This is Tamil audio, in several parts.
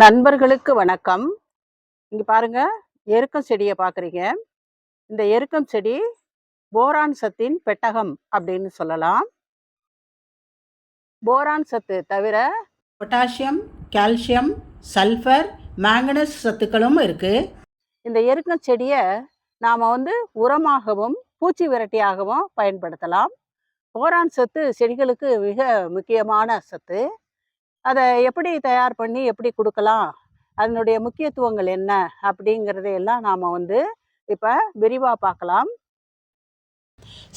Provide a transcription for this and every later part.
நண்பர்களுக்கு வணக்கம். இங்கே பாருங்க எருக்கம் செடியை பார்க்குறீங்க. இந்த எருக்கம் செடி போரான் சத்தின் பெட்டகம் அப்படின்னு சொல்லலாம். போரான் சத்து தவிர பொட்டாசியம் கால்சியம் சல்ஃபர் மேங்கனஸ் சத்துக்களும் இருக்குது இந்த எருக்கம் செடியை நாம் வந்து உரமாகவும் பூச்சி விரட்டியாகவும் பயன்படுத்தலாம். போரான் சத்து செடிகளுக்கு மிக முக்கியமான சத்து. அதை எப்படி தயார் பண்ணி எப்படி கொடுக்கலாம்? அதனுடைய முக்கியத்துவங்கள் என்ன? அப்படிங்கிறதையெல்லாம் நாம் வந்து இப்போ விரிவாக பார்க்கலாம்.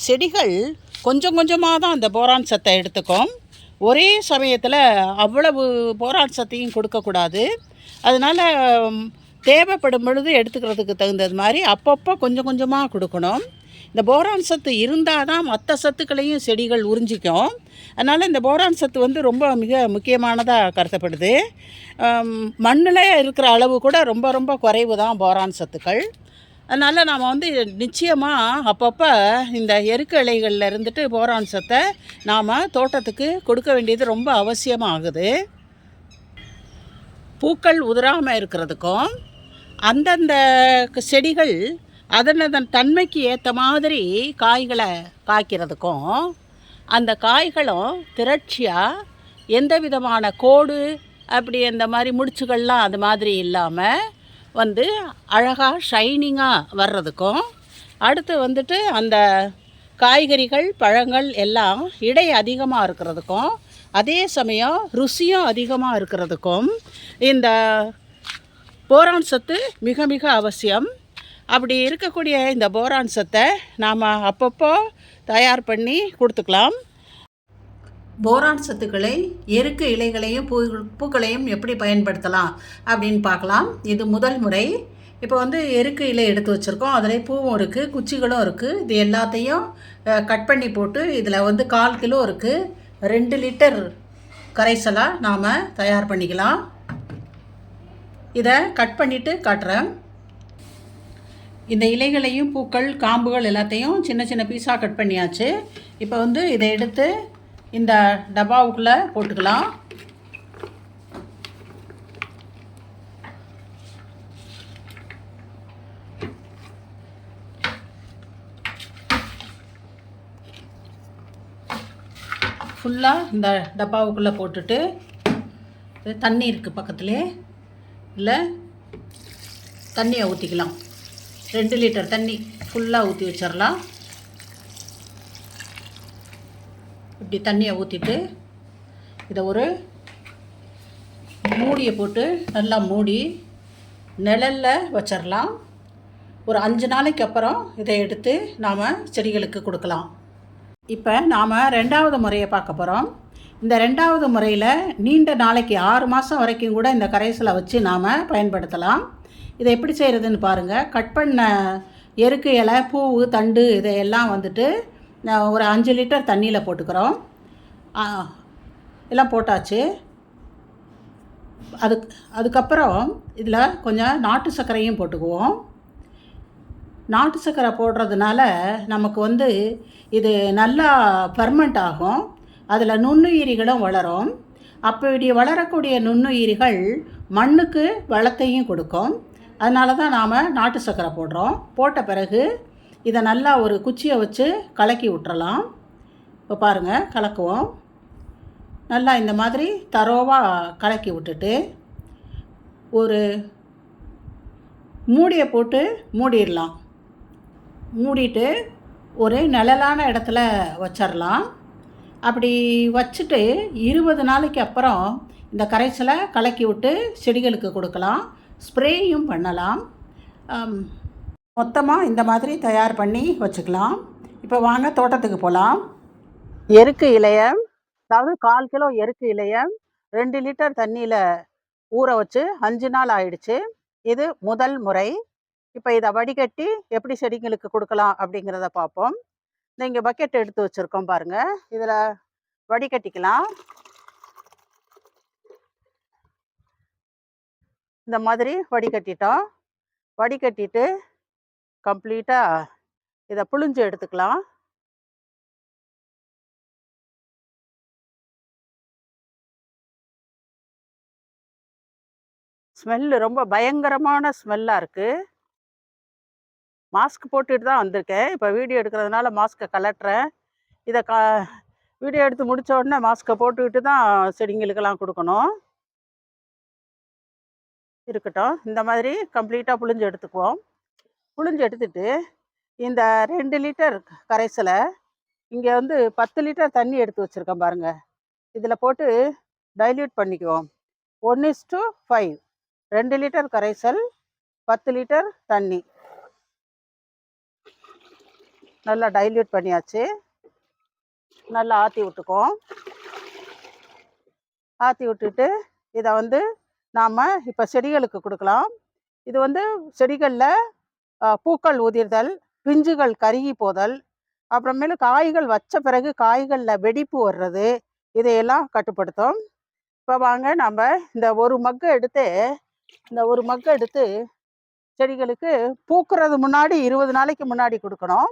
செடிகள் கொஞ்சம் கொஞ்சமாக தான் அந்த போரான் சத்தை எடுத்துக்கும். ஒரே சமயத்தில் அவ்வளவு போரான் சத்தையும் கொடுக்கக்கூடாது அதனால் தேவைப்படும் பொழுது எடுத்துக்கிறதுக்கு தகுந்தது மாதிரி அப்பப்போ கொஞ்சம் கொஞ்சமாக கொடுக்கணும். இந்த போரான் சத்து இருந்தால் தான் மற்ற சத்துக்களையும் செடிகள் உறிஞ்சிக்கும். அதனால் இந்த போரான் சத்து வந்து ரொம்ப மிக முக்கியமானதாக கருதப்படுது. மண்ணில் இருக்கிற அளவு கூட ரொம்ப ரொம்ப குறைவு தான் போரான் சத்துக்கள். அதனால் நாம் வந்து நிச்சயமாக அப்பப்போ இந்த எருக்கு இலைகளில் இருந்துட்டு போரான் சத்தை நாம் தோட்டத்துக்கு கொடுக்க வேண்டியது ரொம்ப அவசியமாகுது பூக்கள் உதிராமல் இருக்கிறதுக்கும் அந்தந்த செடிகள் அதன் அதன் தன்மைக்கு ஏற்ற மாதிரி காய்களை காய்க்கிறதுக்கும் அந்த காய்களும் திரட்சியாக எந்த விதமான கோடு அப்படி இந்த மாதிரி முடிச்சுகள்லாம் அது மாதிரி இல்லாமல் வந்து அழகாக ஷைனிங்காக வர்றதுக்கும் அடுத்து வந்துட்டு அந்த காய்கறிகள் பழங்கள் எல்லாம் இடை அதிகமாக இருக்கிறதுக்கும் அதே சமயம் ருசியும் அதிகமாக இருக்கிறதுக்கும் இந்த போரான் சத்து மிக மிக அவசியம். அப்படி இருக்கக்கூடிய இந்த போரான் சத்தை நாம் அப்பப்போ தயார் பண்ணி கொடுத்துக்கலாம். போரான் சத்துக்களை எருக்கு இலைகளையும் பூ பூக்களையும் எப்படி பயன்படுத்தலாம் அப்படின்னு பார்க்கலாம். இது முதல் முறை. இப்போ வந்து எருக்கு இலை எடுத்து வச்சுருக்கோம். அதில் பூவும் இருக்குது குச்சிகளும் இருக்குது இது எல்லாத்தையும் கட் பண்ணி போட்டு இதில் வந்து கால் கிலோ இருக்குது ரெண்டு லிட்டர் கரைசலாக நாம் தயார் பண்ணிக்கலாம். இதை கட் பண்ணிவிட்டு காட்டுறேன். இந்த இலைகளையும் பூக்கள் காம்புகள் எல்லாத்தையும் சின்ன சின்ன பீஸாக கட் பண்ணியாச்சு. இப்போ வந்து இதை எடுத்து இந்த டப்பாவுக்குள்ளே போட்டுக்கலாம். ஃபுல்லாக இந்த டப்பாவுக்குள்ளே போட்டுட்டு தண்ணி இருக்குது பக்கத்துலேயே இல்லை தண்ணியை ஊற்றிக்கலாம் ரெண்டு லிட்டர் தண்ணி ஃபுல்லாக ஊற்றி வச்சிடலாம். இப்படி தண்ணியை ஊற்றிட்டு இதை ஒரு மூடியை போட்டு நல்லா மூடி நிழலில் வச்சிடலாம். ஒரு அஞ்சு நாளைக்கு அப்புறம் இதை எடுத்து நாம் செடிகளுக்கு கொடுக்கலாம். இப்போ நாம் ரெண்டாவது முறையை பார்க்க போகிறோம் இந்த ரெண்டாவது முறையில் நீண்ட நாளைக்கு ஆறு மாதம் வரைக்கும் கூட இந்த கரைசலை வச்சு நாம் பயன்படுத்தலாம். இதை எப்படி செய்கிறதுன்னு பாருங்கள் கட் பண்ண எருக்கு இலை பூவு தண்டு இதையெல்லாம் வந்துட்டு ஒரு அஞ்சு லிட்டர் தண்ணியில் போட்டுக்கிறோம். எல்லாம் போட்டாச்சு. அதுக்கு அதுக்கப்புறம் இதில் கொஞ்சம் நாட்டு சர்க்கரையும் போட்டுக்குவோம். நாட்டு சர்க்கரை போடுறதுனால நமக்கு வந்து இது நல்லா ஃபர்மெண்ட் ஆகும். அதில் நுண்ணுயிரிகளும் வளரும். அப்படி வளரக்கூடிய நுண்ணுயிரிகள் மண்ணுக்கு வளத்தையும் கொடுக்கும். அதனால தான் நாம் நாட்டு சர்க்கரை போடுறோம். போட்ட பிறகு இதை நல்லா ஒரு குச்சியை வச்சு கலக்கி விட்டுறலாம். இப்போ பாருங்கள் கலக்குவோம். நல்லா இந்த மாதிரி தரோவாக கலக்கி விட்டுட்டு ஒரு மூடியை போட்டு மூடிடலாம். மூடிட்டு ஒரு நிழலான இடத்துல வச்சிடலாம். அப்படி வச்சுட்டு இருபது நாளைக்கு அப்புறம் இந்த கரைசலை கலக்கி விட்டு செடிகளுக்கு கொடுக்கலாம். ஸ்ப்ரேயும் பண்ணலாம். மொத்தமாக இந்த மாதிரி தயார் பண்ணி வச்சுக்கலாம். இப்போ வாங்க தோட்டத்துக்கு போகலாம் எருக்கு இலைய அதாவது கால் கிலோ எருக்கு இலைய ரெண்டு லிட்டர் தண்ணியில் ஊற வச்சு அஞ்சு நாள் ஆயிடுச்சு. இது முதல் முறை. இப்போ இதை வடிகட்டி எப்படி செடிங்களுக்கு கொடுக்கலாம் அப்படிங்கிறத பார்ப்போம். இந்த இங்கே பக்கெட் எடுத்து வச்சுருக்கோம் பாருங்கள் இதில் வடிகட்டிக்கலாம். இந்த மாதிரி வடிகட்டிட்டோம். வடிகட்டிட்டு கம்ப்ளீட்டாக இதை புழிஞ்சு எடுத்துக்கலாம். ஸ்மெல்லு ரொம்ப பயங்கரமான ஸ்மெல்லாக இருக்குது மாஸ்க் போட்டுட்டு தான் வந்திருக்கேன். இப்போ வீடியோ எடுக்கிறதுனால மாஸ்க்கை கலட்டுறேன். இதை க வீடியோ எடுத்து முடித்த உடனே மாஸ்க்கை போட்டுக்கிட்டு தான் செடிங்களுக்கெல்லாம் கொடுக்கணும். இருக்கட்டும். இந்த மாதிரி கம்ப்ளீட்டாக புளிஞ்சு எடுத்துக்குவோம். புளிஞ்சு எடுத்துட்டு இந்த ரெண்டு லிட்டர் கரைசலை இங்கே வந்து பத்து லிட்டர் தண்ணி எடுத்து வச்சுருக்கேன் பாருங்கள் இதில் போட்டு டைல்யூட் பண்ணிக்குவோம். ஒன் இஸ் டு ஃபைவ் ரெண்டு லிட்டர் கரைசல் பத்து லிட்டர் தண்ணி. நல்லா டைல்யூட் பண்ணியாச்சு. நல்லா ஆற்றி விட்டுக்குவோம். ஆற்றி விட்டுட்டு இதை வந்து நாம் இப்போ செடிகளுக்கு கொடுக்கலாம். இது வந்து செடிகளில் பூக்கள் உதிர்தல் பிஞ்சுகள் கருகி போதல் அப்புறமேலு காய்கள் வச்ச பிறகு காய்களில் வெடிப்பு வர்றது இதையெல்லாம் கட்டுப்படுத்தும். இப்போ வாங்க நம்ம இந்த ஒரு மக்கை எடுத்து இந்த ஒரு மக்கை எடுத்து செடிகளுக்கு பூக்குறது முன்னாடி இருபது நாளைக்கு முன்னாடி கொடுக்கணும்.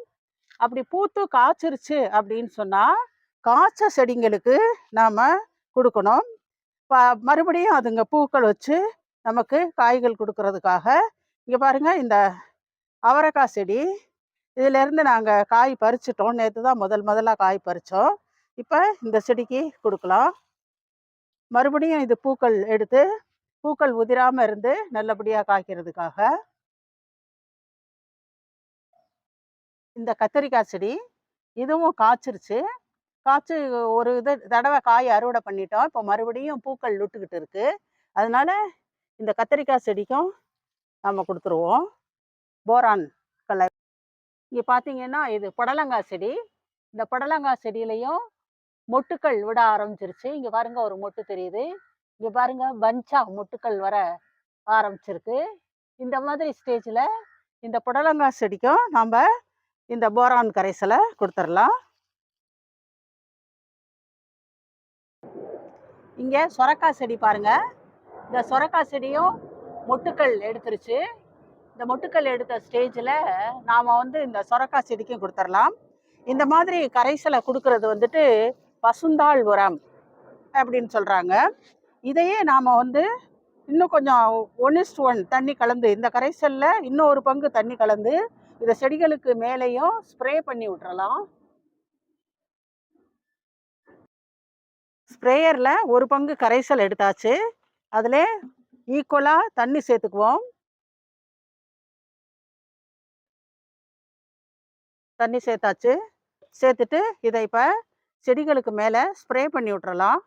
அப்படி பூத்து காய்ச்சிருச்சு அப்படின்னு சொன்னால் காய்ச்ச செடிங்களுக்கு நாம் கொடுக்கணும். ப மறுபடியும் அதுங்க பூக்கள் வச்சு நமக்கு காய்கள் கொடுக்கறதுக்காக இங்கே பாருங்கள் இந்த அவரைக்காய் செடி. இதிலேருந்து நாங்கள் காய் பறிச்சிட்டோம். நேற்று தான் முதல் முதலாக காய் பறித்தோம் இப்போ இந்த செடிக்கு கொடுக்கலாம். மறுபடியும் இது பூக்கள் எடுத்து பூக்கள் உதிராமல் இருந்து நல்லபடியாக காய்க்கிறதுக்காக. இந்த கத்திரிக்காய் செடி இதுவும் காய்ச்சிருச்சு. காய்ச்சி ஒரு இது தடவை காய் அறுவடை பண்ணிட்டோம். இப்போ மறுபடியும் பூக்கள் விட்டுக்கிட்டு இருக்கு. அதனால இந்த கத்திரிக்காய் செடிக்கும் நம்ம கொடுத்துருவோம். Boron colour. இங்கே பார்த்தீங்கன்னா இது புடலங்காய் செடி. இந்த புடலங்காய் செடியிலையும் மொட்டுக்கள் விட ஆரம்பிச்சிருச்சு. இங்கே பாருங்க ஒரு மொட்டு தெரியுது. இங்கே பாருங்க பஞ்சாக மொட்டுக்கள் வர ஆரம்பிச்சிருக்கு. இந்த மாதிரி ஸ்டேஜில் இந்த புடலங்காய் செடிக்கும் நம்ம இந்த போரான் கரைசலை கொடுத்துடலாம் இங்கே சொரக்காய் செடி பாருங்கள் இந்த சொரக்காய் செடியும் மொட்டுக்கள் எடுத்துருச்சு. இந்த மொட்டுக்கள் எடுத்த ஸ்டேஜில் நாம் வந்து இந்த சொரக்காய் செடிக்கும் கொடுத்துடலாம் இந்த மாதிரி கரைசலை கொடுக்கறது வந்துட்டு பசுந்தாள் உரம் அப்படின்னு சொல்கிறாங்க இதையே நாம் வந்து இன்னும் கொஞ்சம் ஒன் இஸ்ட் ஒன் தண்ணி கலந்து இந்த கரைசலில் இன்னும் ஒரு பங்கு தண்ணி கலந்து இதை செடிகளுக்கு மேலேயும் ஸ்ப்ரே பண்ணி விட்டுறலாம். ஸ்ப்ரேயரில் ஒரு பங்கு கரைசல் எடுத்தாச்சு. அதில் ஈக்குவலாக தண்ணி சேர்த்துக்குவோம். தண்ணி சேர்த்தாச்சு. சேர்த்துட்டு இதை இப்போ செடிகளுக்கு மேலே ஸ்ப்ரே பண்ணி விட்டுறலாம்.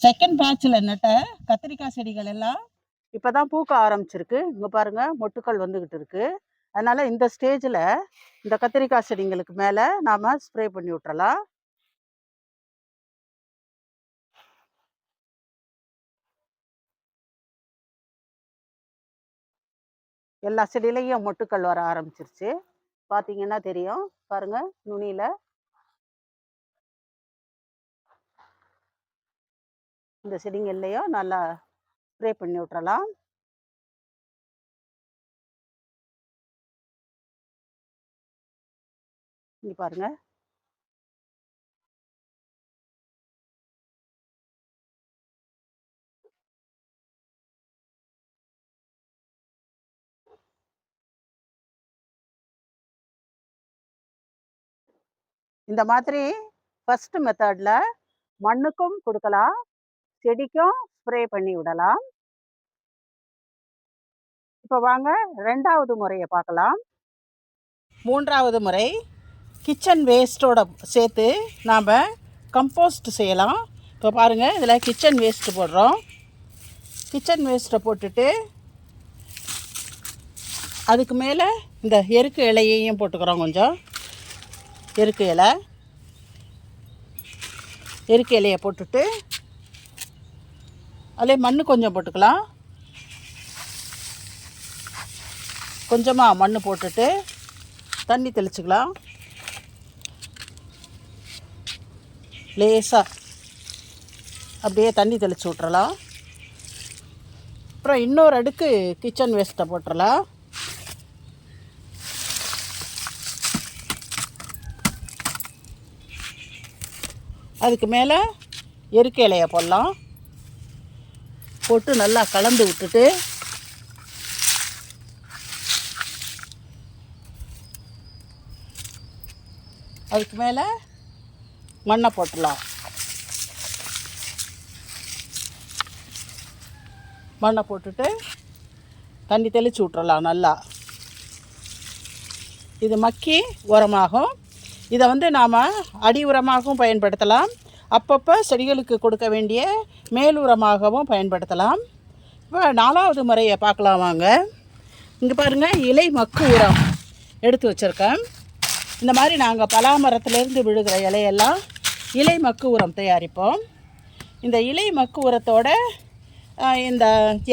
செகண்ட் பேட்சில் நட்ட கத்திரிக்காய் செடிகள் எல்லாம்? இப்போ தான் பூக்க ஆரம்பிச்சிருக்கு. இங்கே பாருங்கள் மொட்டுக்கள் வந்துக்கிட்டு இருக்கு. அதனால் இந்த ஸ்டேஜில் இந்த கத்திரிக்காய் செடிங்களுக்கு மேலே நாம் ஸ்ப்ரே பண்ணி விட்டுறலாம். எல்லா செடியிலையும் மொட்டுக்கள் வர ஆரம்பிச்சிருச்சு. பார்த்தீங்கன்னா தெரியும். பாருங்க நுனியில். இந்த செடிங்கள்லையும் நல்லா ஸ்ப்ரே பண்ணி விட்றலாம் இங்கே பாருங்கள் இந்த மாதிரி ஃபர்ஸ்ட் மெத்தடில் மண்ணுக்கும் கொடுக்கலாம் செடிக்கும் ஸ்ப்ரே பண்ணி விடலாம். இப்போ வாங்க ரெண்டாவது முறையை பார்க்கலாம். மூன்றாவது முறை கிச்சன் வேஸ்ட்டோட சேர்த்து நாம் கம்போஸ்ட் செய்யலாம். இப்போ பாருங்கள் இதில் கிச்சன் வேஸ்ட்டு போடுறோம். கிச்சன் வேஸ்ட்டை போட்டுட்டு அதுக்கு மேலே இந்த எருக்கு இலையையும் போட்டுக்கிறோம் கொஞ்சம். எருக்கு இலை? எருக்கு இலையை போட்டுட்டு அதிலே மண் கொஞ்சம் போட்டுக்கலாம். கொஞ்சமாக மண் போட்டுட்டு தண்ணி தெளிச்சுக்கலாம். லேசாக அப்படியே தண்ணி தெளித்து விட்றலாம் அப்புறம் இன்னொரு அடுக்கு கிச்சன் வேஸ்ட்டை போட்டுடலாம் அதுக்கு மேலே எருக்கு இலையை போடலாம். போட்டு நல்லா கலந்து விட்டுட்டு அதுக்கு மேலே மண்ணை போட்டுடலாம் மண்ணை போட்டுட்டு தண்ணி தெளித்து விட்றலாம் நல்லா. இது மக்கி உரமாகும். இதை வந்து நாம் அடி உரமாகவும் பயன்படுத்தலாம். அப்பப்போ செடிகளுக்கு கொடுக்க வேண்டிய மேலுரமாகவும் பயன்படுத்தலாம். இப்போ நாலாவது முறையை பார்க்கலாம் வாங்க. இங்கே பாருங்கள் இலை மக்கு உரம் எடுத்து வச்சுருக்கேன். இந்த மாதிரி நாங்கள் பலாமரத்துலேருந்து விழுகிற இலையெல்லாம் இலை மக்கு உரம் தயாரிப்போம். இந்த இலை மக்கு உரத்தோட இந்த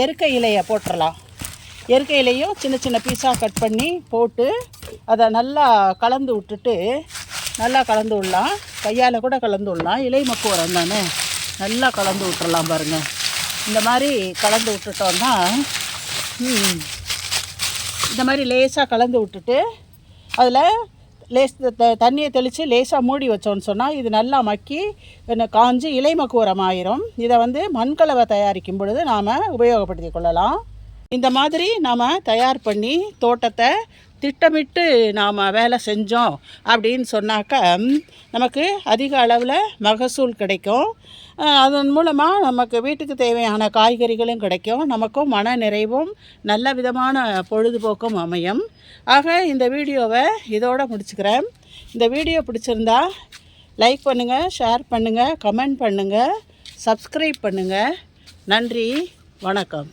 எருக்கை இலையை போட்டுடலாம் எருக்கை இலையும் சின்ன சின்ன பீஸாக கட் பண்ணி போட்டு அதை நல்லா கலந்து விட்டுட்டு நல்லா கலந்து விடலாம். கையால் கூட கலந்து விடலாம். இலை மக்கு உரம் தானே? நல்லா கலந்து விட்டுறலாம் பாருங்கள் இந்த மாதிரி கலந்து விட்டுட்டோம்னா இந்த மாதிரி லேசாக கலந்து விட்டுட்டு அதில் லேஸ் த- தண்ணியை தெளித்து லேசாக மூடி வச்சோன்னு சொன்னால் இது நல்லா மக்கி காஞ்சி இலை மக்குவரம் ஆயிரும். இதை வந்து மண்கலவை தயாரிக்கும் பொழுது நாம் உபயோகப்படுத்தி கொள்ளலாம். இந்த மாதிரி நாம் தயார் பண்ணி தோட்டத்தை திட்டமிட்டு நாம் வேலை செஞ்சோம் அப்படின்னு சொன்னாக்கா நமக்கு அதிக அளவில் மகசூல் கிடைக்கும். அதன் மூலமாக நமக்கு வீட்டுக்கு தேவையான காய்கறிகளும் கிடைக்கும். நமக்கும் மன நிறைவும் நல்ல விதமான பொழுதுபோக்கும் அமையும். ஆக இந்த வீடியோவை இதோட முடிச்சுக்கிறேன். இந்த வீடியோ பிடிச்சிருந்தா லைக் பண்ணுங்கள் ஷேர் பண்ணுங்கள் கமெண்ட் பண்ணுங்கள் சப்ஸ்கிரைப் பண்ணுங்கள் நன்றி வணக்கம்.